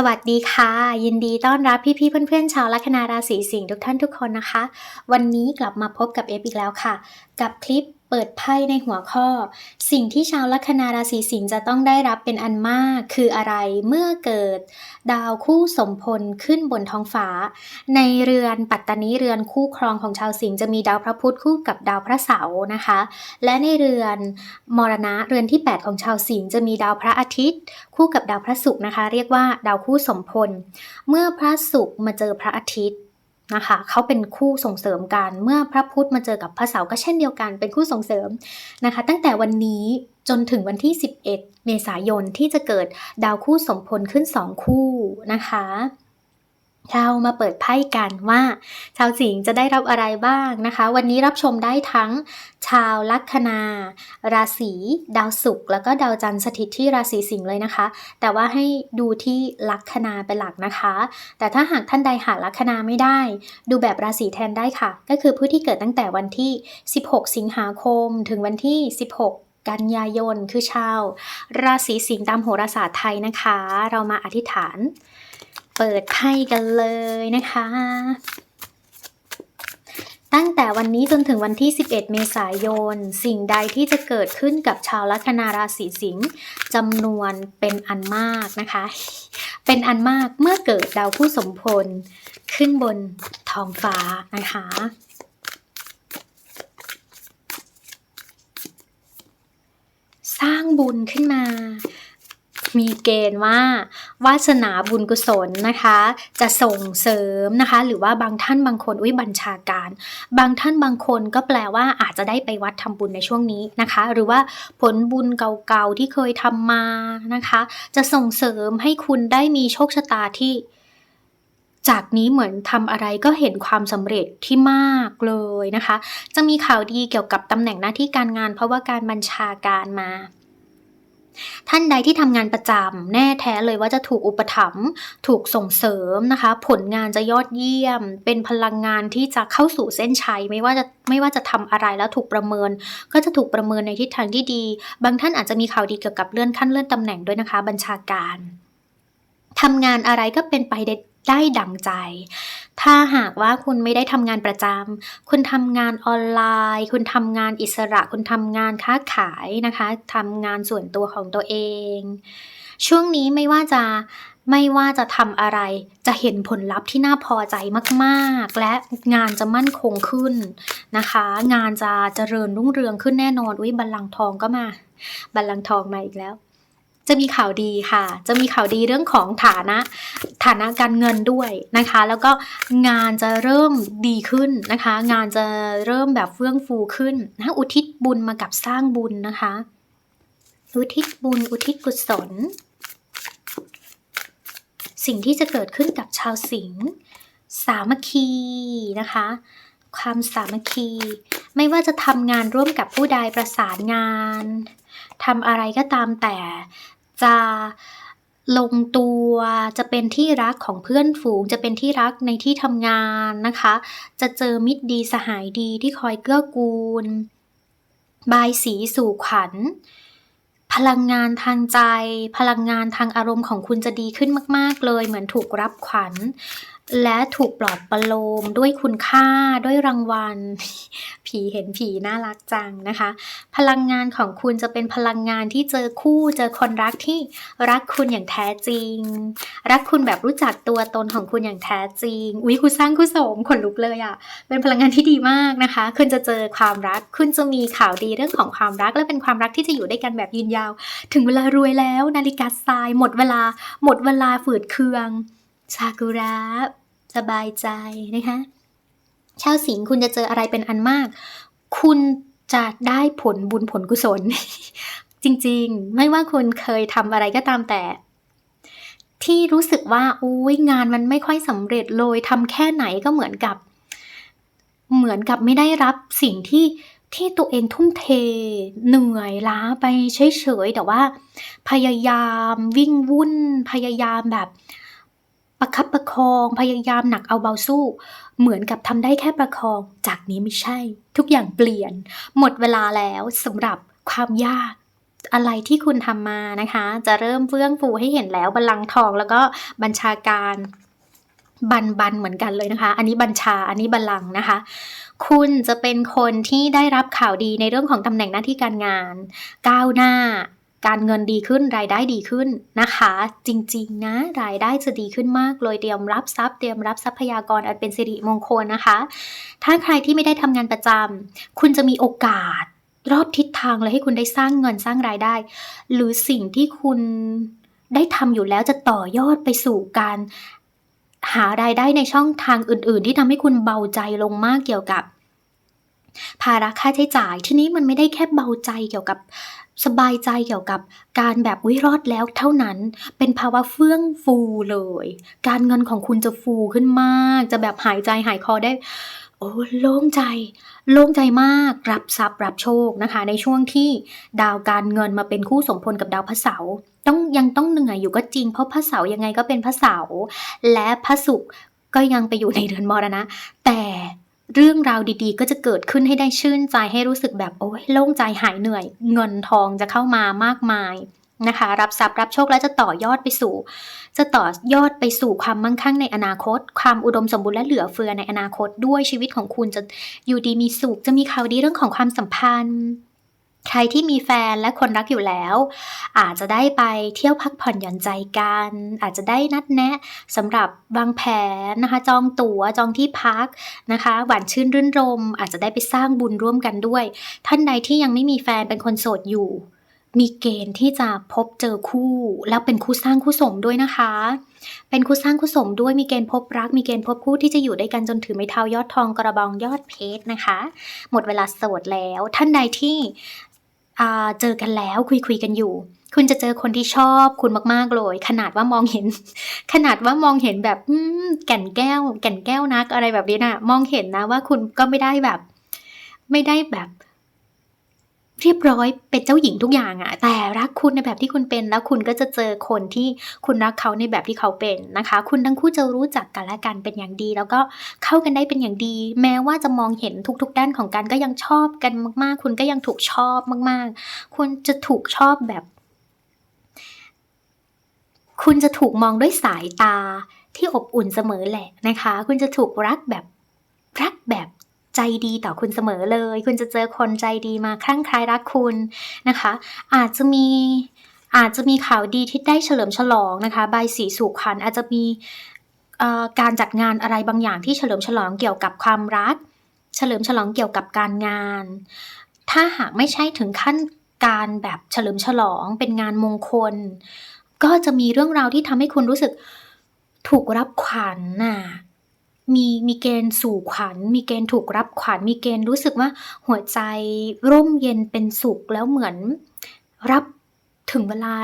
สวัสดีค่ะ ยินดีต้อนรับพี่ๆเพื่อนๆชาวลัคนาราศีสิงห์ทุกท่านทุกคนนะคะ วันนี้กลับมาพบกับเอฟอีกแล้วค่ะ กับคลิป เปิดไพ่ในหัวข้อ สิ่งที่ชาวลัคนาราศีสิงห์จะต้องได้รับเป็นอันมากคืออะไรเมื่อเกิด ดาวคู่สมพลขึ้นบนท้องฟ้า ในเรือนปัตตานีเรือนคู่ครองของชาวสิงห์จะมีดาวพระพุธคู่กับดาวพระเสาร์นะคะ และในเรือนมรณะเรือนที่ 8 ของชาวสิงห์จะมีดาวพระอาทิตย์ คู่กับดาวพระศุกร์นะคะ เรียกว่าดาวคู่สมพล เมื่อพระศุกร์มาเจอพระอาทิตย์ นะคะเขาเป็นคู่ส่งเสริมกันเมื่อพระพุธมาเจอกับพระเสาร์ก็เช่นเดียวกันเป็นคู่ส่งเสริมนะคะ ตั้งแต่วันนี้จนถึงวันที่ 11 เมษายนที่จะเกิดดาวคู่สมพลขึ้น 2 คู่นะคะ เรามาเปิดไพ่กันว่า ชาวสิงห์จะได้รับอะไรบ้างนะคะ วันนี้รับชมได้ทั้ง ชาวลัคนา ราศีดาวศุกร์แล้วก็ดาวจันทร์สถิตที่ราศีสิงห์เลยนะคะ แต่ว่าให้ดูที่ลัคนาเป็นหลักนะคะ แต่ถ้าหากท่านใดหาลัคนาไม่ได้ ดูแบบราศีแทนได้ค่ะ ก็คือผู้ที่เกิดตั้งแต่วันที่ 16 สิงหาคม ถึงวันที่ 16กันยายนคือชาว ราศีสิงห์ตามโหราศาสตร์ไทยนะคะ เรามาอธิษฐาน เปิดไพ่กันเลยนะคะ ตั้งแต่วันนี้จนถึงวันที่ 11 เมษายน สิ่งใดที่จะเกิดขึ้นกับชาวลัคนาราศีสิงห์จำนวนเป็นอันมากนะคะ เป็นอันมากเมื่อเกิดดาวผู้สมพล ขึ้นบนท้องฟ้านะคะสร้างบุญขึ้นมา มีเกณฑ์ว่าวาสนาบุญกุศลนะคะ จะส่งเสริมนะคะ หรือว่าบางท่านบางคนอุ้ยบัญชาการ บางท่านบางคนก็แปลว่าอาจจะได้ไปวัดทำบุญในช่วงนี้นะคะ หรือว่าผลบุญเก่าๆที่เคยทำมานะคะ จะส่งเสริมให้คุณได้มีโชคชะตาที่จากนี้เหมือนทำอะไรก็เห็นความสำเร็จที่มากเลยนะคะ จะมีข่าวดีเกี่ยวกับตำแหน่งหน้าที่การงาน เพราะว่าการบัญชาการมา ท่านใดที่ทำงานประจำแน่แท้เลยว่าจะถูกอุปถัมภ์ถูกส่งเสริมนะคะ ผลงานจะยอดเยี่ยม เป็นพลังงานที่จะเข้าสู่เส้นชัย ไม่ว่าจะไม่ว่าจะทำอะไรแล้วถูกประเมิน ก็จะถูกประเมินในทิศทางที่ดี บางท่านอาจจะมีข่าวดีเกี่ยวกับเลื่อนขั้นเลื่อนตำแหน่งด้วยนะคะ บัญชาการทำงานอะไรก็เป็นไป ได้ด้ดังใจ ถ้าหากว่าคุณไม่ได้ทำงานประจำ คุณทำงานออนไลน์ คุณทำงานอิสระ คุณทำงานค้าขายนะคะทำงานส่วนตัวของตัวเอง ช่วงนี้ไม่ว่าจะไม่ว่าจะทำอะไรจะเห็นผลลัพธ์ที่น่าพอใจมากๆ และงานจะมั่นคงขึ้นนะคะ งานจะเจริญรุ่งเรืองขึ้นแน่นอนอุ้ยบัลลังก์ทองก็มา บัลลังก์ทองมาอีกแล้ว จะมีข่าวดีค่ะ จะมีข่าวดีเรื่องของฐานะฐานะการเงินด้วยนะคะ แล้วก็งานจะเริ่มดีขึ้นนะคะ งานจะเริ่มแบบเฟื่องฟูขึ้นนะอุทิศบุญมากับสร้างบุญนะคะ อุทิศบุญอุทิศกุศล สิ่งที่จะเกิดขึ้นกับชาวสิงห์สามัคคีนะคะ ความสามัคคี ไม่ว่าจะทำงานร่วมกับผู้ใดประสานงานทำอะไรก็ตามแต่ จะลงตัวจะเป็นที่รักของเพื่อนฝูง จะเป็นที่รักในที่ทำงานนะคะ จะเจอมิตรดีสหายดีที่คอยเกื้อกูล บายสีสู่ขวัญ พลังงานทางใจ พลังงานทางอารมณ์ของคุณจะดีขึ้นมาก ๆ เลย เหมือนถูกรับขวัญ และถูกปลอบประโลมด้วยคุณค่าด้วยรางวัล ผีเห็นผีน่ารักจังนะคะ พลังงานของคุณจะเป็นพลังงานที่เจอคู่เจอคนรักที่รักคุณอย่างแท้จริง รักคุณแบบรู้จักตัวตนของคุณอย่างแท้จริงอุ๊ยคุณสร้างคุณสมขนลุกเลยอะ่ะเป็นพลังงานที่ดีมากนะคะ คุณจะเจอความรัก คุณจะมีข่าวดีเรื่องของความรัก และเป็นความรักที่จะอยู่ด้วยกันแบบยืนยาว ถึงเวลารวยแล้ว นาฬิกาทรายหมดเวลา หมดเวลาฝืดเคือง ซากุระสบายใจนะคะชาวสิงคุณจะเจออะไรเป็นอันมาก คุณจะได้ผลบุญผลกุศล จริงๆ ไม่ว่าคุณเคยทำอะไรก็ตามแต่ ที่รู้สึกว่าอุ้ยงานมันไม่ค่อยสำเร็จเลยทำแค่ไหนก็เหมือนกับ เหมือนกับไม่ได้รับสิ่งที่ที่ตัวเองทุ่มเท เหนื่อยล้าไปเฉยๆแต่ว่า พยายามวิ่งวุ่นพยายามแบบ ประคับประคองพยายามหนักเอาเบาสู้ เหมือนกับทำได้แค่ประคอง จากนี้ไม่ใช่ ทุกอย่างเปลี่ยน หมดเวลาแล้วสำหรับความยากอะไรที่คุณทำมานะคะ จะเริ่มเฟื่องฟูให้เห็นแล้วบัลลังก์ทองแล้วก็บัญชาการบันบันเหมือนกันเลยนะคะ อันนี้บัญชา อันนี้บัลลังก์นะคะ คุณจะเป็นคนที่ได้รับข่าวดีในเรื่องของตำแหน่งหน้าที่การงาน ก้าวหน้า การเงินดีขึ้นรายได้ดีขึ้นนะคะ จริงๆนะรายได้จะดีขึ้นมากเลยเตรียมรับทรัพย์เตรียมรับทรัพยากรอันเป็นสิริมงคลนะคะ ถ้าใครที่ไม่ได้ทำงานประจำคุณจะมีโอกาสรอบทิศทางเลยให้คุณได้สร้างเงินสร้างรายได้ หรือสิ่งที่คุณได้ทำอยู่แล้วจะต่อยอดไปสู่การหารายได้ในช่องทางอื่น ๆ ที่ทำให้คุณเบาใจลงมากเกี่ยวกับ ภาระค่าใช้จ่ายที่นี้มันไม่ได้แค่เบาใจเกี่ยวกับ สบายใจเกี่ยวกับการแบบวิรอดแล้วเท่านั้น เป็นภาวะเฟื่องฟูเลย การเงินของคุณจะฟูขึ้นมาก จะแบบหายใจหายคอได้ โอ้โล่งใจ โล่งใจมาก รับทรัพย์รับโชคนะคะ ในช่วงที่ดาวการเงินมาเป็นคู่สมพลกับดาวพระเสาร์ต้องยังต้องเหนื่อยอยู่ก็จริง เพราะพระเสาร์ยังไงก็เป็นพระเสาร์และพระศุกร์ก็ยังไปอยู่ในเรือนมรณะ แต่ เรื่องราวดีๆ ก็จะเกิดขึ้นให้ได้ชื่นใจให้รู้สึกแบบโอ้ยโล่งใจหายเหนื่อย เงินทองจะเข้ามามากมายนะคะ รับทรัพย์รับโชคและจะต่อยอดไปสู่ จะต่อยอดไปสู่ความมั่งคั่งในอนาคต ความอุดมสมบูรณ์และเหลือเฟือในอนาคตด้วยชีวิตของคุณจะอยู่ดีมีสุขจะมีข่าวดีเรื่องของความสัมพันธ์ ใครที่มีแฟนและคนรักอยู่แล้ว อาจจะได้ไปเที่ยวพักผ่อนหย่อนใจกัน อาจจะได้นัดแนะสำหรับวางแผนนะคะ จองตั๋วจองที่พักนะคะ หวานชื่นรื่นรม อาจจะได้ไปสร้างบุญร่วมกันด้วย ท่านใดที่ยังไม่มีแฟนเป็นคนโสดอยู่ มีเกณฑ์ที่จะพบเจอคู่ แล้วเป็นคู่สร้างคู่สมด้วยนะคะ เป็นคู่สร้างคู่สมด้วยมีเกณฑ์พบรัก มีเกณฑ์พบคู่ที่จะอยู่ด้วยกันจนถือไม้เท้ายอดทองกระบองยอดเพชรนะคะ หมดเวลาโสดแล้ว ท่านใดที่ เจอกันแล้วคุยคุยกันอยู่ คุณจะเจอคนที่ชอบคุณมากๆเลย ขนาดว่ามองเห็น ขนาดว่ามองเห็นแบบแก่นแก้ว แก่นแก้วนักอะไรแบบนี้นะมองเห็นนะว่าคุณก็ไม่ได้แบบ ไม่ได้แบบ เรียบร้อยเป็นเจ้าหญิงทุกอย่างอะแต่รักคุณในแบบที่คุณเป็น แล้วคุณก็จะเจอคนที่คุณรักเขาในแบบที่เขาเป็นนะคะ คุณทั้งคู่จะรู้จักกันและกันเป็นอย่างดี แล้วก็เข้ากันได้เป็นอย่างดี แม้ว่าจะมองเห็นทุกๆ ด้านของกันก็ยังชอบกันมาก ๆ คุณก็ยังถูกชอบมาก ๆ คุณจะถูกชอบแบบ คุณจะถูกมองด้วยสายตาที่อบอุ่นเสมอแหละนะคะ คุณจะถูกรักแบบรักแบบ ใจดีต่อคุณเสมอเลย คุณจะเจอคนใจดีมาคลั่งคล้รักคุณนะคะ อาจจะมีอาจจะมีข่าวดีที่ได้เฉลิมฉลองนะคะใบสีสู่ขวัญอาจจะมีการจัดงานอะไรบางอย่างที่เฉลิมฉลองเกี่ยวกับความรัก เฉลิมฉลองเกี่ยวกับการงาน ถ้าหากไม่ใช่ถึงขั้นการแบบเฉลิมฉลองเป็นงานมงคล ก็จะมีเรื่องราวที่ทำให้คุณรู้สึกถูกรับขวัญน่ะ มีมีเกณฑ์สู่ขวัญ มีเกณฑ์ถูกรับขวัญ มีเกณฑ์รู้สึกว่าหัวใจร่มเย็นเป็นสุขแล้วเหมือนรับถึงเวลา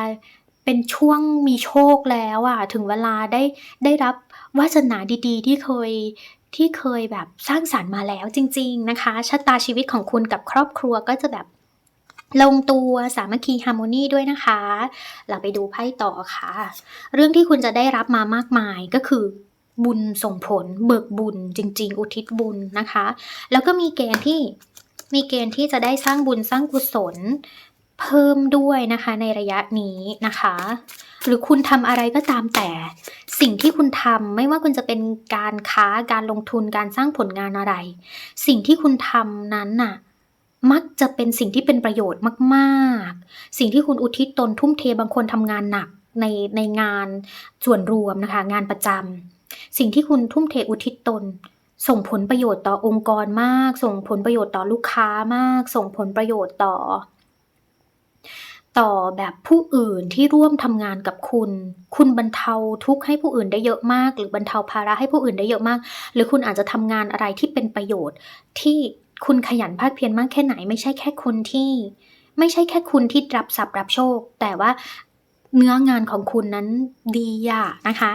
เป็นช่วงมีโชคแล้วอะถึงเวลาได้ได้รับวาสนาดีๆ ที่เคยที่เคยแบบสร้างสรรค์มาแล้วจริง ๆนะคะชะตาชีวิตของคุณกับครอบครัวก็จะแบบลงตัวสามัคคีฮาร์โมนีด้วยนะคะ เราไปดูไพ่ต่อค่ะ เรื่องที่คุณจะได้รับมามากมายก็คือ บุญส่งผล เบิกบุญจริง ๆ อุทิศบุญนะคะ แล้วก็มีเกณฑ์ที่มีเกณฑ์ที่จะได้สร้างบุญสร้างกุศลเพิ่มด้วยนะคะในระยะนี้นะคะ หรือคุณทำอะไรก็ตามแต่ สิ่งที่คุณทำไม่ว่าคุณจะเป็นการค้าการลงทุนการสร้างผลงานอะไร สิ่งที่คุณทำนั้นน่ะมักจะเป็นสิ่งที่เป็นประโยชน์มาก ๆ สิ่งที่คุณอุทิศตนทุ่มเทบางคนทำงานหนักในในงานส่วนรวมนะคะ งานประจำ สิ่งที่คุณทุ่มเทอุทิศตน ส่งผลประโยชน์ต่อองค์กรมาก ส่งผลประโยชน์ต่อลูกค้ามาก ส่งผลประโยชน์ต่อ ต่อแบบผู้อื่นที่ร่วมทำงานกับคุณ คุณบรรเทาทุกข์ให้ผู้อื่นได้เยอะมาก หรือบรรเทาภาระให้ผู้อื่นได้เยอะมาก หรือคุณอาจจะทำงานอะไรที่เป็นประโยชน์ ที่คุณขยันภาคเพียรมากแค่ไหน ไม่ใช่แค่คุณที่ไม่ใช่แค่คุณที่รับทรัพย์รับโชค แต่ว่า เนื้องานของคุณนั้นดีอะนะคะ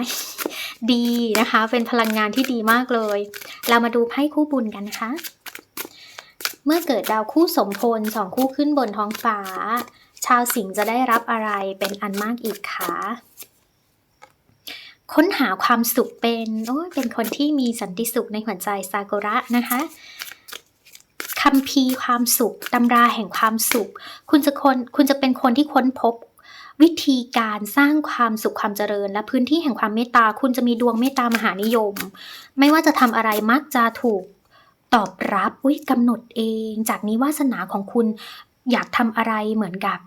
ดีนะคะ เป็นพลังงานที่ดีมากเลย เรามาดูไพ่คู่บุญกันนะคะ เมื่อเกิดดาวคู่สมพลสองคู่ขึ้นบนท้องฟ้า ชาวสิงห์จะได้รับอะไรเป็นอันมากอีกคะค้นหาความสุขเป็นโอ้ยเป็นคนที่มีสันติสุขในหัวใจซากุระนะคะคัมภีความสุขตำราแห่งความสุข คุณจะคนคุณจะเป็นคนที่ค้นพบ วิธีการสร้างความสุขความเจริญ และพื้นที่แห่งความเมตตา คุณจะมีดวงเมตตามหานิยม ไม่ว่าจะทำอะไรมักจะถูกตอบรับอุ้ยกำหนดเอง จากนี้วาสนาของคุณอยากทำอะไรเหมือนกับ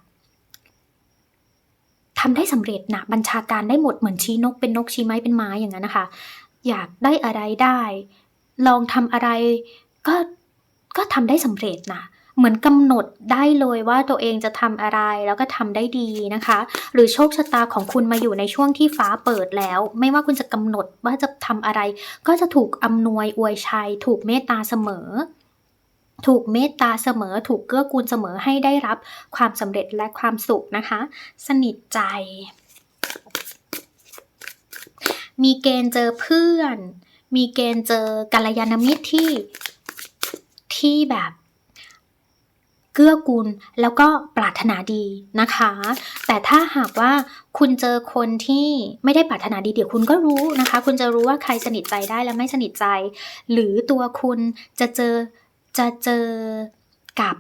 ทำได้สำเร็จนะบัญชาการได้หมดเหมือนชี้นกเป็นนกชี้ไม้เป็นไม้อย่างนั้นนะคะ อยากได้อะไรได้ ลองทำอะไรก็ก็ทำได้สำเร็จนะ เหมือนกำหนดได้เลยว่าตัวเองจะทำอะไรแล้วก็ทำได้ดีนะคะ หรือโชคชะตาของคุณมาอยู่ในช่วงที่ฟ้าเปิดแล้ว ไม่ว่าคุณจะกำหนดว่าจะทำอะไร ก็จะถูกอำนวยอวยชัย ถูกเมตตาเสมอ ถูกเมตตาเสมอ ถูกเกื้อกูลเสมอให้ได้รับความสำเร็จและความสุขนะคะ สนิทใจ มีเกณฑ์เจอเพื่อน มีเกณฑ์เจอกัลยาณมิตรที่ที่แบบ เกื้อกูลแล้วก็ปรารถนาดีนะคะ แต่ถ้าหากว่าคุณเจอคนที่ไม่ได้ปรารถนาดีเดี๋ยวคุณก็รู้นะคะ คุณจะรู้ว่าใครสนิทใจได้และไม่สนิทใจ หรือตัวคุณจะเจอจะเจอกับ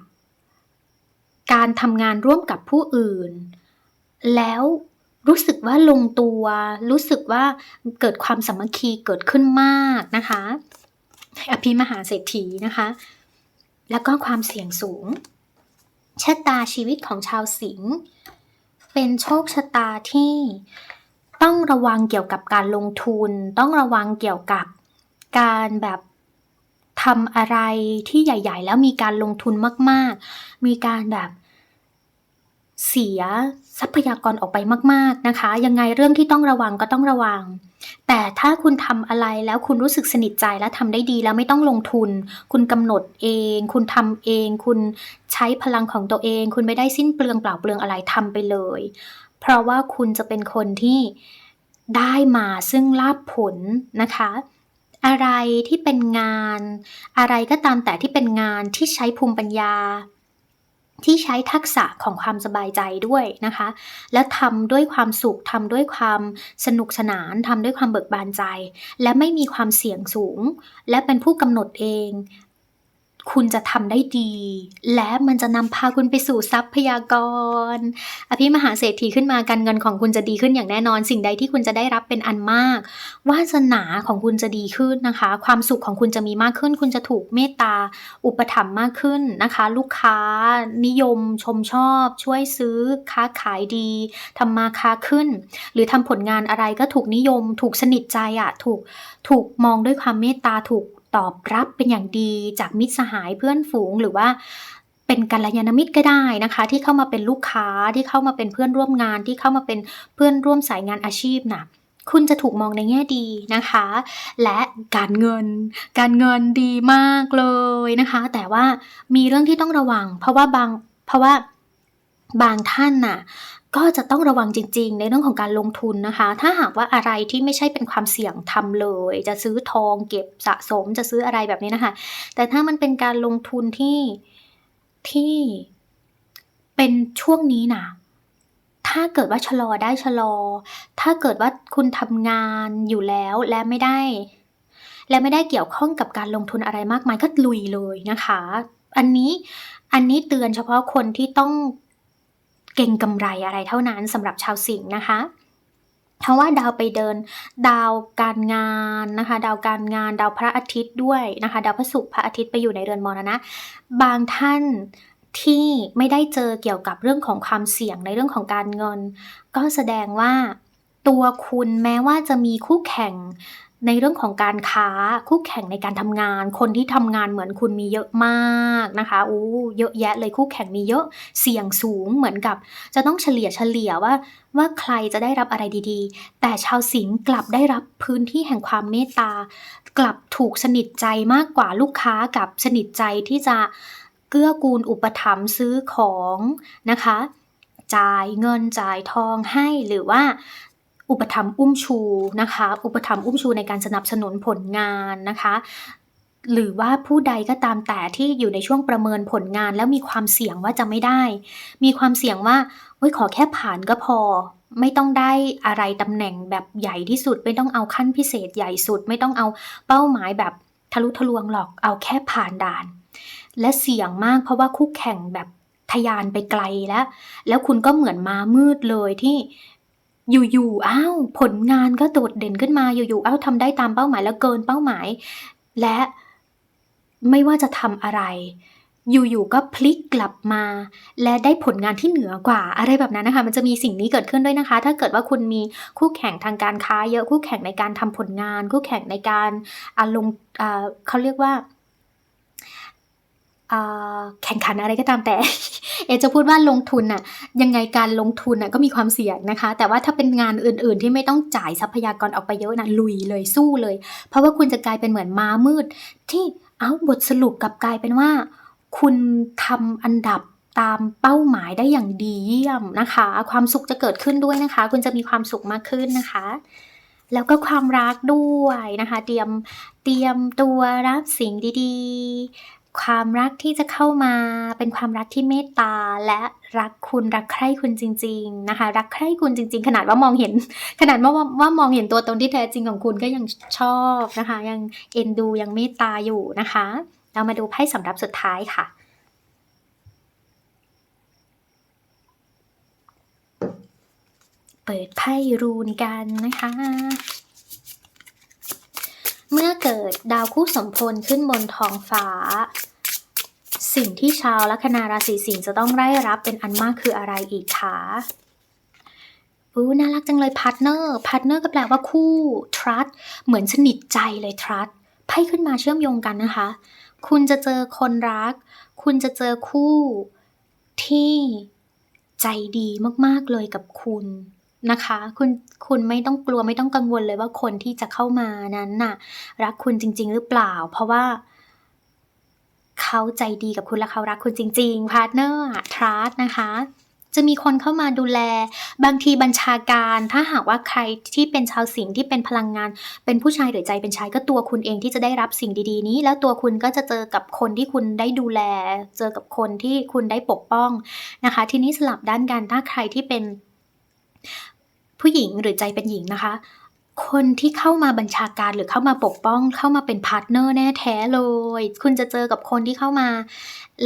การทำงานร่วมกับผู้อื่น แล้วรู้สึกว่าลงตัว รู้สึกว่าเกิดความสามัคคีเกิดขึ้นมากนะคะ อภิมหาเศรษฐีนะคะ แล้วก็ความเสี่ยงสูง ชะตาชีวิตของชาวสิงห์เป็นโชคชะตาที่ต้องระวังเกี่ยวกับการลงทุน ต้องระวังเกี่ยวกับการแบบทำอะไรที่ใหญ่ ๆ แล้วมีการลงทุนมาก ๆ มีการแบบ เสียทรัพยากรออกไปมาก ๆนะคะ ยังไงเรื่องที่ต้องระวังก็ต้องระวัง แต่ถ้าคุณทำอะไรแล้วคุณรู้สึกสนิทใจและทำได้ดีแล้วไม่ต้องลงทุน คุณกำหนดเอง คุณทำเอง คุณใช้พลังของตัวเอง คุณไม่ได้สิ้นเปลืองเปล่าเปลืองอะไรทำไปเลย เพราะว่าคุณจะเป็นคนที่ได้มาซึ่งลาภผลนะคะอะไรที่เป็นงาน อะไรก็ตามแต่ที่เป็นงานที่ใช้ภูมิปัญญา ที่ใช้ทักษะของความสบายใจด้วยนะคะ และทำด้วยความสุขทำด้วยความสนุกสนานทำด้วยความเบิกบานใจ และไม่มีความเสี่ยงสูง และเป็นผู้กำหนดเอง คุณจะทำได้ดี และมันจะนำพาคุณไปสู่ทรัพยากร อภิมหาเศรษฐีขึ้นมาการเงินของคุณจะดีขึ้นอย่างแน่นอน สิ่งใดที่คุณจะได้รับเป็นอันมาก วาสนาของคุณจะดีขึ้นนะคะ ความสุขของคุณจะมีมากขึ้น คุณจะถูกเมตตา อุปถัมภ์มากขึ้นนะคะ ลูกค้านิยมชมชอบ ช่วยซื้อค้าขายดีทำมาค้าขึ้น หรือทำผลงานอะไรก็ถูกนิยม ถูกสนิทใจอะถูกถูกมองด้วยความเมตตาถูก ตอบรับเป็นอย่างดีจากมิตรสหายเพื่อนฝูงหรือว่าเป็นกัลยาณมิตรก็ได้นะคะ ที่เข้ามาเป็นลูกค้าที่เข้ามาเป็นเพื่อนร่วมงานที่เข้ามาเป็นเพื่อนร่วมสายงานอาชีพน่ะคุณจะถูกมองในแง่ดีนะคะ และการเงิน การเงินดีมากเลยนะคะ แต่ว่ามีเรื่องที่ต้องระวัง เพราะว่าบางเพราะว่าบางท่านน่ะ ก็จะต้องระวังจริง ๆ ในเรื่องของการลงทุนนะคะ ถ้าหากว่าอะไรที่ไม่ใช่เป็นความเสี่ยงทำเลย จะซื้อทองเก็บสะสมจะซื้ออะไรแบบนี้นะคะ แต่ถ้ามันเป็นการลงทุนที่ที่เป็นช่วงนี้นะถ้าเกิดว่าชะลอได้ชะลอ ถ้าเกิดว่าคุณทำงานอยู่แล้วและไม่ได้ และไม่ได้เกี่ยวข้องกับการลงทุนอะไรมากมายก็ลุยเลยนะคะ อันนี้อันนี้เตือนเฉพาะคนที่ต้อง เก่งกำไรอะไรเท่านั้นสำหรับชาวสิงห์นะคะเพราะว่าดาวไปเดิน ดาวการงานนะคะ ดาวการงานดาวพระอาทิตย์ด้วยนะคะ ดาวพระศุกร์พระอาทิตย์ไปอยู่ในเรือนมรณะ บางท่านที่ไม่ได้เจอเกี่ยวกับเรื่องของความเสี่ยงในเรื่องของการเงิน ก็แสดงว่าตัวคุณแม้ว่าจะมีคู่แข่ง ในเรื่องของการค้าคู่แข่งในการทำงาน คนที่ทำงานเหมือนคุณมีเยอะมากนะคะอู้เยอะแยะเลยคู่แข่งมีเยอะเสี่ยงสูงเหมือนกับ จะต้องเฉลี่ยเฉลี่ยว่า ว่าใครจะได้รับอะไรดีๆ แต่ชาวสิงห์กลับได้รับพื้นที่แห่งความเมตตากลับถูกสนิทใจมากกว่าลูกค้ากับสนิทใจที่จะเกื้อกูลอุปถัมภ์ซื้อของนะคะจ่ายเงินจ่ายทองให้หรือว่า อุปถัมอุ้มชูนะคะ อุปถัมอุ้มชูในการสนับสนุนผลงานนะคะหรือว่าผู้ใดก็ตามแต่ที่อยู่ในช่วงประเมินผลงานแล้วมีความเสี่ยงว่าจะไม่ได้ มีความเสี่ยงว่าเฮ้ยขอแค่ผ่านก็พอ ไม่ต้องได้อะไรตำแหน่งแบบใหญ่ที่สุด ไม่ต้องเอาขั้นพิเศษใหญ่สุด ไม่ต้องเอาเป้าหมายแบบทะลุทะลวงหรอกเอาแค่ผ่านด่าน และเสี่ยงมากเพราะว่าคู่แข่งแบบทะยานไปไกลแล้ว แล้วคุณก็เหมือนมามืดเลยที่ อยู่ๆอ้าวผลงานก็โดดเด่นขึ้นมาอยู่ๆอ้าวทำได้ตามเป้าหมายแล้วเกินเป้าหมาย และไม่ว่าจะทำอะไร อยู่ๆก็พลิกกลับมา และได้ผลงานที่เหนือกว่า อะไรแบบนั้นนะคะ มันจะมีสิ่งนี้เกิดขึ้นด้วยนะคะ ถ้าเกิดว่าคุณมีคู่แข่งทางการค้าเยอะคู่แข่งในการทำผลงาน คู่แข่งในการอาลงอ่าเขาเรียกว่า แข่งขันอะไรก็ตามแต่ เอจะพูดว่าลงทุนน่ะยังไงการลงทุนน่ะก็มีความเสี่ยงนะคะ แต่ว่าถ้าเป็นงานอื่นๆ ที่ไม่ต้องจ่ายทรัพยากรออกไปเยอะนะลุยเลยสู้เลย เพราะว่าคุณจะกลายเป็นเหมือนม้ามืด ที่เอาบทสรุปกับกลายเป็นว่า คุณทำอันดับตามเป้าหมายได้อย่างดีเยี่ยมนะคะ ความสุขจะเกิดขึ้นด้วยนะคะ คุณจะมีความสุขมากขึ้นนะคะ แล้วก็ความรักด้วยนะคะ เตรียมเตรียมตัวรับสิ่งดีๆ ความรักที่จะเข้ามา เป็นความรักที่เมตตาและรักคุณรักใคร่คุณจริง ๆนะคะ รักใคร่คุณจริง ๆ ขนาดว่ามองเห็น ขนาดว่าว่ามองเห็นตัวตนที่แท้จริงของคุณก็ยังชอบนะคะ ยังเอ็นดูยังเมตตาอยู่นะคะ เรามาดูไพ่สำรับสุดท้ายค่ะเปิดไพ่รูนกันนะคะ เมื่อเกิดดาวคู่สมพลขึ้นบนท้องฟ้า สิ่งที่ชาวลัคนาราศีสิงห์จะต้องได้รับเป็นอันมากคืออะไรอีกคะอู้น่ารักจังเลยพาร์ทเนอร์พาร์ทเนอร์ก็แปลว่าคู่ trust เหมือนสนิทใจเลย trust ไพ่ขึ้นมาเชื่อมโยงกันนะคะ คุณจะเจอคนรัก คุณจะเจอคู่ที่ใจดีมากๆเลยกับคุณ นะคะ คุณคุณไม่ต้องกลัวไม่ต้องกังวลเลยว่าคนที่จะเข้ามานั้นน่ะ รักคุณจริง ๆ หรือเปล่า เพราะว่าเขาใจดีกับคุณและเขารักคุณจริง ๆ พาร์ทเนอร์ทรัสนะคะจะมีคนเข้ามาดูแล บางทีบัญชาการ ถ้าหากว่าใครที่เป็นชาวสิงห์ที่เป็นพลังงาน เป็นผู้ชายหรือใจเป็นชายก็ตัวคุณเองที่จะได้รับสิ่งดีๆ นี้ แล้วตัวคุณก็จะเจอกับคนที่คุณได้ดูแล เจอกับคนที่คุณได้ปกป้องนะคะ ทีนี้สลับด้านกันถ้าใครที่เป็น ผู้หญิงหรือใจเป็นหญิงนะคะ คนที่เข้ามาบัญชาการหรือเข้ามาปกป้อง เข้ามาเป็นพาร์ทเนอร์แน่แท้เลย คุณจะเจอกับคนที่เข้ามา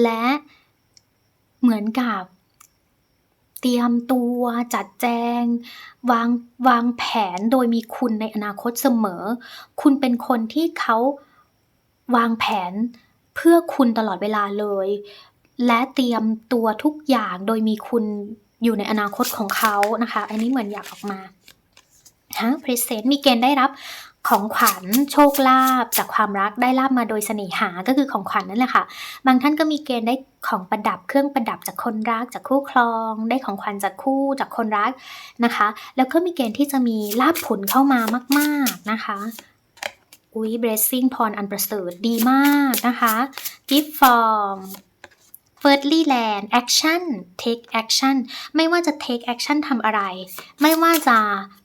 และเหมือนกับเตรียมตัวจัดแจง วางวางแผนโดยมีคุณในอนาคตเสมอ คุณเป็นคนที่เขาวางแผนเพื่อคุณตลอดเวลาเลย และเตรียมตัวทุกอย่างโดยมีคุณ อยู่ในอนาคตของเขานะคะ อันนี้เหมือนอยากออกมาฮะ present มีเกณฑ์ได้รับของขวัญโชคลาภจากความรักได้ลาบมาโดยเสน่หาก็คือของขวัญนั่นแหละค่ะ บางท่านก็มีเกณฑ์ได้ของประดับเครื่องประดับจากคนรักจากคู่ครอง ได้ของขวัญจากคู่จากคนรักนะคะ แล้วก็มีเกณฑ์ที่จะมีลาบผลเข้ามามากๆนะคะอุ้ย blessing พรอันประเสริฐดีมากนะคะ gift form firstly land action take action ไม่ว่าจะ take action ทำอะไร ไม่ว่าจะ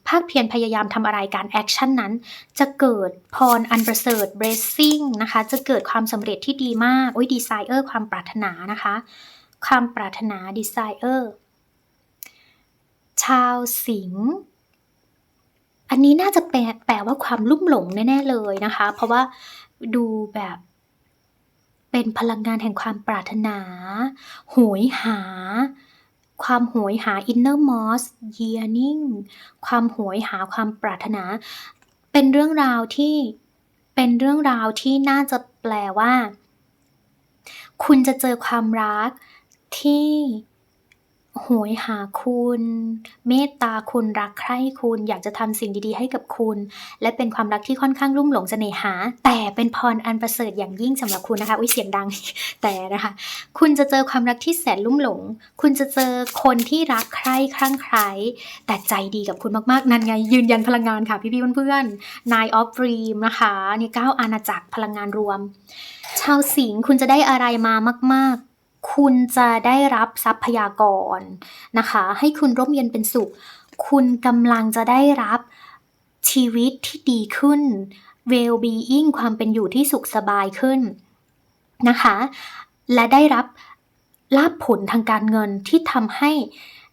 ภาคเพียรพยายามทำอะไรการ action นั้น จะเกิดพรอันประเสริฐ blessing นะคะ จะเกิดความสำเร็จที่ดีมากโอ้ย desire ความปรารถนานะคะ ความปรารถนา desire ชาวสิงห์อันนี้น่าจะแปลแปลว่าความลุ่มหลงแน่ ๆ เลยนะคะ เพราะว่าดูแบบ เป็นพลังงานแห่งความปรารถนาโหยหา ความโหยหา inner moss yearning ความโหยหาความปรารถนา เป็นเรื่องราวที่เป็นเรื่องราวที่น่าจะแปลว่า คุณจะเจอความรักที่ โหยหาคุณ เมตตาคุณรักใคร่คุณ อยากจะทำสิ่งดีๆให้กับคุณ และเป็นความรักที่ค่อนข้างรุ่มหลงเสน่หา แต่เป็นพรอันประเสริฐอย่างยิ่งสำหรับคุณนะคะอุ้ยเสียงดัง แต่นะคะ คุณจะเจอความรักที่แสนลุ่มหลง คุณจะเจอคนที่รักใคร่คลั่งไคล้แต่ใจดีกับคุณมากๆนั่นไง ยืนยันพลังงานค่ะพี่ๆเพื่อนๆ Nine of Dream นะคะนี่เก้าอาณาจักรพลังงานรวม ชาวสิงห์คุณจะได้อะไรมามาก ๆ คุณจะได้รับทรัพยากรนะคะ ให้คุณร่มเย็นเป็นสุข คุณกำลังจะได้รับชีวิตที่ดีขึ้น well being ความเป็นอยู่ที่สุขสบายขึ้นนะคะ และได้รับลาภผลทางการเงินที่ทำให้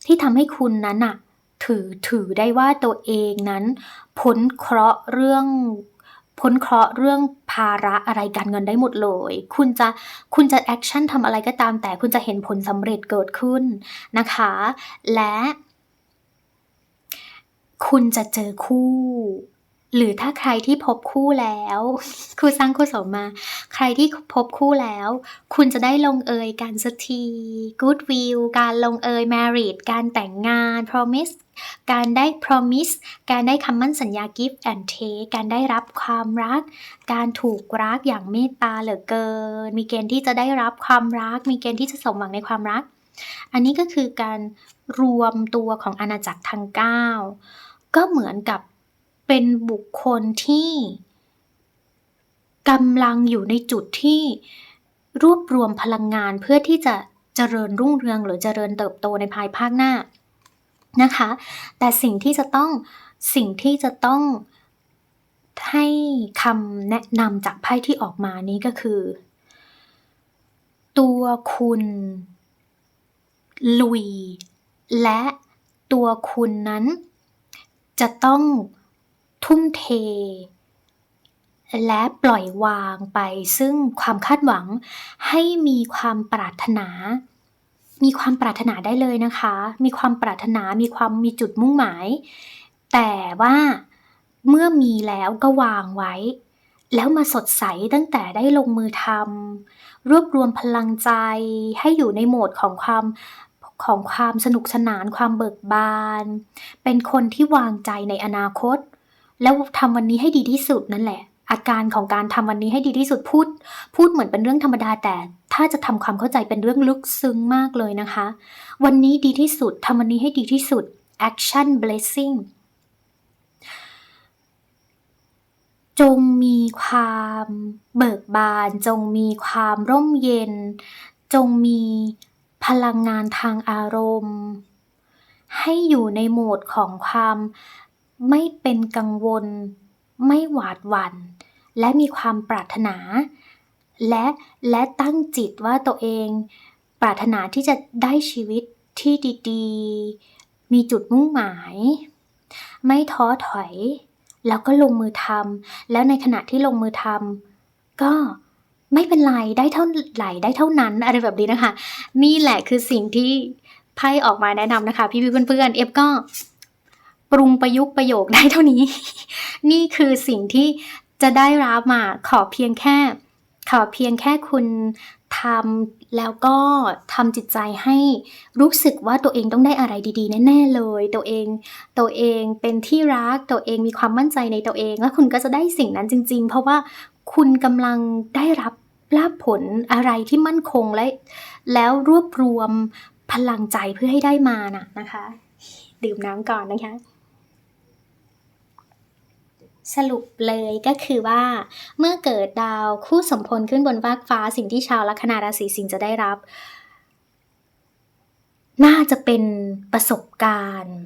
ที่ทำให้คุณนั้นอะถือถือได้ว่าตัวเองนั้นพ้นเคราะห์เรื่อง พ้นเคราะห์เรื่องภาระอะไรการเงินได้หมดเลย คุณจะคุณจะแอคชั่นทำอะไรก็ตามแต่คุณจะเห็นผลสำเร็จเกิดขึ้นนะคะ และ คุณจะเจอคู่ หรือถ้าใครที่พบคู่แล้วครูสร้างครูสมมา ใครที่พบคู่แล้ว คุณจะได้ลงเอยกันสักที good will การลงเอย married การแต่งงาน promise การได้ promise การได้คำมั่นสัญญา give and take การได้รับความรัก การถูกรักอย่างเมตตาเหลือเกิน มีเกณฑ์ที่จะได้รับความรัก มีเกณฑ์ที่จะสมหวังในความรัก อันนี้ก็คือการรวมตัวของอาณาจักรทั้ง9ก็เหมือนกับ เป็นบุคคลที่กำลังอยู่ในจุดที่รวบรวมพลังงานเพื่อที่จะเจริญรุ่งเรืองหรือเจริญเติบโตในภายภาคหน้านะคะ แต่สิ่งที่จะต้องสิ่งที่จะต้องให้คำแนะนำจากไพ่ที่ออกมานี้ก็คือ ตัวคุณ ลุย และตัวคุณนั้นจะต้อง ทุ่มเท และปล่อยวางไปซึ่งความคาดหวังให้มีความปรารถนา มีความปรารถนาได้เลยนะคะ มีความปรารถนามีความมีจุดมุ่งหมาย แต่ว่าเมื่อมีแล้วก็วางไว้ แล้วมาสดใสตั้งแต่ได้ลงมือทำรวบรวมพลังใจให้อยู่ในโหมดของความของความสนุกสนานความเบิกบาน เป็นคนที่วางใจในอนาคต แล้วทำวันนี้ให้ดีที่สุดนั่นแหละ อาการของการทำวันนี้ให้ดีที่สุดพูด พูดเหมือนเป็นเรื่องธรรมดาแต่ ถ้าจะทำความเข้าใจเป็นเรื่องลึกซึ้งมากเลยนะคะ วันนี้ดีที่สุดทำวันนี้ให้ดีที่สุด action blessing จงมีความเบิกบาน จงมีความร่มเย็น จงมีพลังงานทางอารมณ์ ให้อยู่ในโหมดของความ ไม่เป็นกังวล ไม่หวาดหวัน่น และมีความปรารถนา และและตั้งจิตว่าตัวเอง ปรารถนาที่จะได้ชีวิตที่ดีๆ มีจุดมุ่งหมาย ไม่ท้อถอย แล้วก็ลงมือทำแล้วในขณะที่ลงมือทำก็ไม่เป็นไรได้เท่าไหร่ได้เท่านั้นอะไรแบบนี้นะคะ นี่แหละคือสิ่งที่ไพ่ออกมาแนะนำนะคะ พี่พี่เพื่อนๆเอฟก็ ปรุงประยุกต์ประโยคได้เท่านี้ นี่คือสิ่งที่จะได้รับมาขอเพียงแค่ ขอเพียงแค่คุณทำแล้วก็ทำจิตใจให้รู้สึกว่าตัวเองต้องได้อะไรดีๆ แน่ๆเลย ตัวเอง ตัวเองเป็นที่รักตัวเองมีความมั่นใจในตัวเอง แล้วคุณก็จะได้สิ่งนั้นจริง ๆ เพราะว่าคุณกำลังได้รับลาภผลอะไรที่มั่นคงและ แล้วรวบรวมพลังใจเพื่อให้ได้มานะนะคะ ดื่มน้ำก่อนนะคะ สรุปเลยก็คือว่า เมื่อเกิดดาวคู่สมพลขึ้นบนฟากฟ้าสิ่งที่ชาวลัคนาราศีสิงห์จะได้รับ น่าจะเป็นประสบการณ์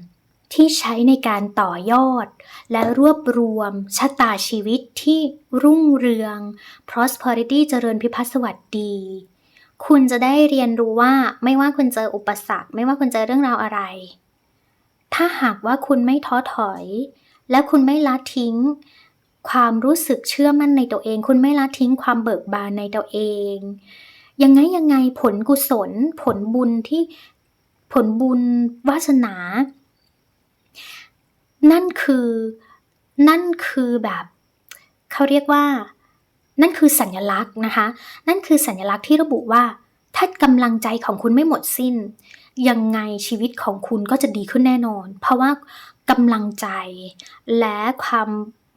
ที่ใช้ในการต่อยอด และรวบรวมชะตาชีวิตที่รุ่งเรือง prosperity เจริญพิพัฒน์สวัสดี คุณจะได้เรียนรู้ว่าไม่ว่าคุณเจออุปสรรค ไม่ว่าคุณเจอเรื่องราวอะไร ถ้าหากว่าคุณไม่ท้อถอย และคุณไม่ละทิ้ง ความรู้สึกเชื่อมั่นในตัวเอง คุณไม่ละทิ้งความเบิกบานในตัวเอง ยังไงยังไงผลกุศล ผลบุญที่ผลบุญวาสนา นั่นคือนั่นคือแบบเขาเรียกว่า นั่นคือสัญลักษณ์นะคะ นั่นคือสัญลักษณ์ที่ระบุว่า ถ้ากำลังใจของคุณไม่หมดสิ้น ยังไงชีวิตของคุณก็จะดีขึ้นแน่นอน เพราะว่า กำลังใจ และความ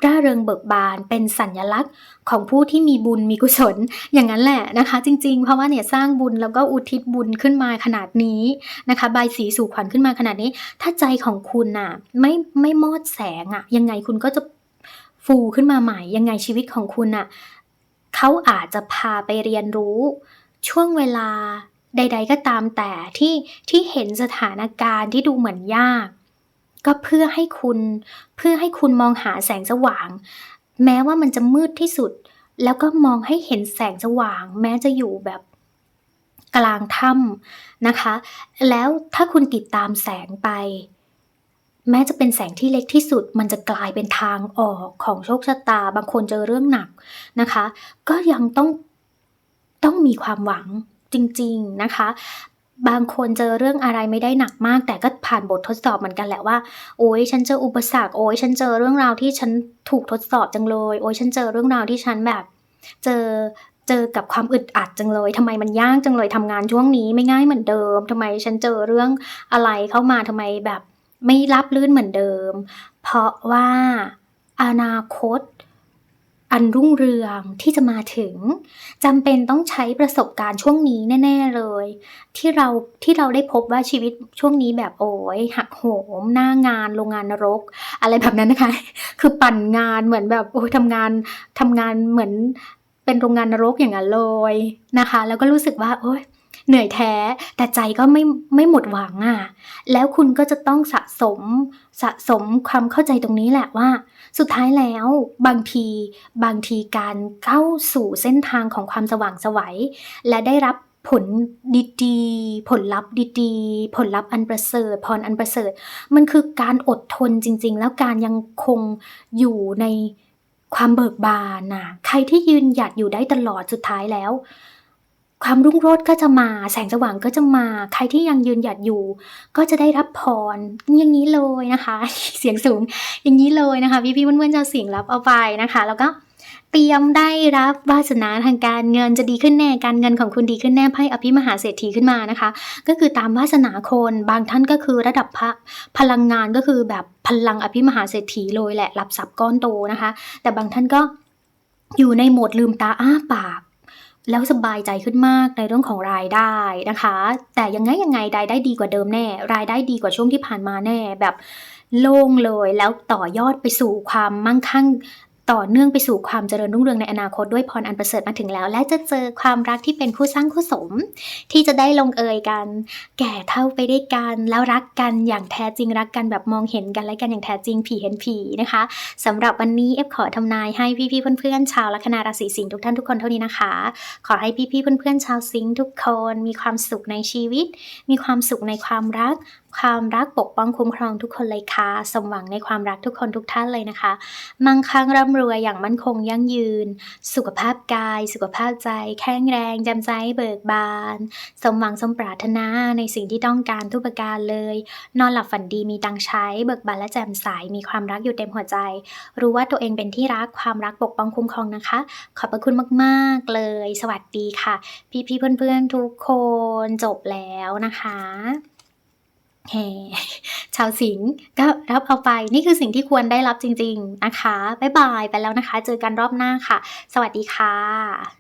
ร่าเริงเบิกบานเป็นสัญญลักษณ์ของผู้ที่มีบุญมีกุศล อย่างนั้นแหละนะคะ จริง ๆ เพราะว่าเนี่ยสร้างบุญแล้วก็อุทิศบุญขึ้นมาขนาดนี้นะคะใบสีสู่ขวัญขึ้นมาขนาดนี้ ถ้าใจของคุณน่ะไม่ไม่มอดแสงอะยังไงคุณก็จะฟูขึ้นมาใหม่ ยังไงชีวิตของคุณน่ะเขาอาจจะพาไปเรียนรู้ ช่วงเวลาใด ๆ ก็ตามแต่ที่ที่เห็นสถานการณ์ที่ดูเหมือนยาก ก็เพื่อให้คุณเพื่อให้คุณมองหาแสงสว่าง แม้ว่ามันจะมืดที่สุด แล้วก็มองให้เห็นแสงสว่าง แม้จะอยู่แบบกลางถ้ำนะคะ แล้วถ้าคุณติดตามแสงไป แม้จะเป็นแสงที่เล็กที่สุด มันจะกลายเป็นทางออกของโชคชะตา บางคนเจอเรื่องหนักนะคะ ก็ยังต้องต้องมีความหวังจริง ๆนะคะ บางคนเจอเรื่องอะไรไม่ได้หนักมาก แต่ก็ผ่านบททดสอบเหมือนกันแหละว่า โอ้ยฉันเจออุปสรรคโอ้ยฉันเจอเรื่องราวที่ฉันถูกทดสอบจังเลย โอ้ยฉันเจอเรื่องราวที่ฉันแบบ เจอเจอกับความอึดอัดจังเลยทำไมมันยากจังเลยทำงานช่วงนี้ไม่ง่ายเหมือนเดิมทำไมฉันเจอเรื่องอะไรเข้ามาทำไมแบบ ไม่รับลื่นเหมือนเดิม เพราะว่าอนาคต อันรุ่งเรืองที่จะมาถึงจำเป็นต้องใช้ประสบการณ์ช่วงนี้แน่ ๆเลย ที่เราที่เราได้พบว่าชีวิตช่วงนี้แบบโอ้ยหักโหม หน้างานโรงงานนรก อะไรแบบนั้นนะคะ คือปั่นงานเหมือนแบบโอ้ยทำงานทำงานเหมือนเป็นโรงงานนรกอย่างนั้นเลยนะคะ แล้วก็รู้สึกว่า โอ้ย เหนื่อยแท้ แต่ใจก็ไม่ไม่หมดหวังอะ่ะ แล้วคุณก็จะต้องสะสมสะสมความเข้าใจตรงนี้แหละว่า สุดท้ายแล้วบางทีบางทีการเข้าสู่เส้นทางของความสว่างสวัย และได้รับผลดีๆ ผลลัพธ์ดีๆ ผลลัพธ์อันประเสริฐพรอันประเสริฐ มันคือการอดทนจริง ๆ แล้วการยังคงอยู่ในความเบิกบานน่ะใครที่ยืนหยัดอยู่ได้ตลอดสุดท้ายแล้ว ความรุ่งโรจน์ก็จะมา แสงสว่างก็จะมา ใครที่ยังยืนหยัดอยู่ ก็จะได้รับพรอย่างนี้เลยนะคะ เสียงสูงอย่างนี้เลยนะคะ พี่ๆเพื่อนๆจ้าสิงรับเอาไปนะคะ แล้วก็เตรียมได้รับวาสนาทางการเงินจะดีขึ้นแน่การเงินของคุณดีขึ้นแน่ไพ่อภิมหาเศรษฐีขึ้นมานะคะ ก็คือตามวาสนาคนบางท่านก็คือระดับพระพลังงานก็คือแบบพลังอภิมหาเศรษฐีเลยแหละรับทรัพย์ก้อนโตนะคะ แต่บางท่านก็อยู่ในโหมดลืมตาอ้าปาก แล้วสบายใจขึ้นมากในเรื่องของรายได้นะคะ แต่ยังไงยังไงรายได้ดีกว่าเดิมแน่ รายได้ดีกว่าช่วงที่ผ่านมาแน่แบบโล่งเลยแล้วต่อยอดไปสู่ความมั่งคั่ง ต่อเนื่องไปสู่ความเจริญรุ่งเรืองในอนาคตด้วยพรอันประเสริฐมาถึงแล้ว และจะเจอความรักที่เป็นคู่สร้างคู่สม ที่จะได้ลงเอยกัน แก่เท่าไปได้วยกันแล้วรักกันอย่างแท้จริงรักกันแบบมองเห็นกันและกันอย่างแท้จริงผีเห็นผีนะคะสำหรับวันนี้เอฟขอทำนายให้พี่ๆเพื่อนๆชาวลัคนาราศีสิงห์ทุกท่านทุกคนเท่านี้นะคะ ขอให้พี่ๆเพื่อนๆชาวสิงห์ทุกคน มีความสุขในชีวิต มีความสุขในความรัก ความรักปกป้องคุ้มครองทุกคนเลยค่ะสมหวังในความรักทุกคนทุกท่านเลยนะคะ มั่งคั่งร่ำรวยอย่างมั่นคงยั่งยืน สุขภาพกาย สุขภาพใจ แข็งแรงจ่มใสเบิกบาน สมหวังสมปรารถนาในสิ่งที่ต้องการทุกประการเลย นอนหลับฝันดีมีตังใช้ เบิกบานและแจ่มใสมีความรักอยู่เต็มหัวใจ รู้ว่าตัวเองเป็นที่รักความรักปกป้องคุ้มครองนะคะ ขอบพระคุณมากๆเลย สวัสดีค่ะ พี่ๆเพื่อนๆทุกคนจบแล้วนะคะ แฮชาวสิงห์ก็รับเอาไปนี่คือสิ่งที่ควรได้รับจริง ๆนะคะ บ๊ายบายไปแล้วนะคะ เจอกันรอบหน้าค่ะ สวัสดีค่ะ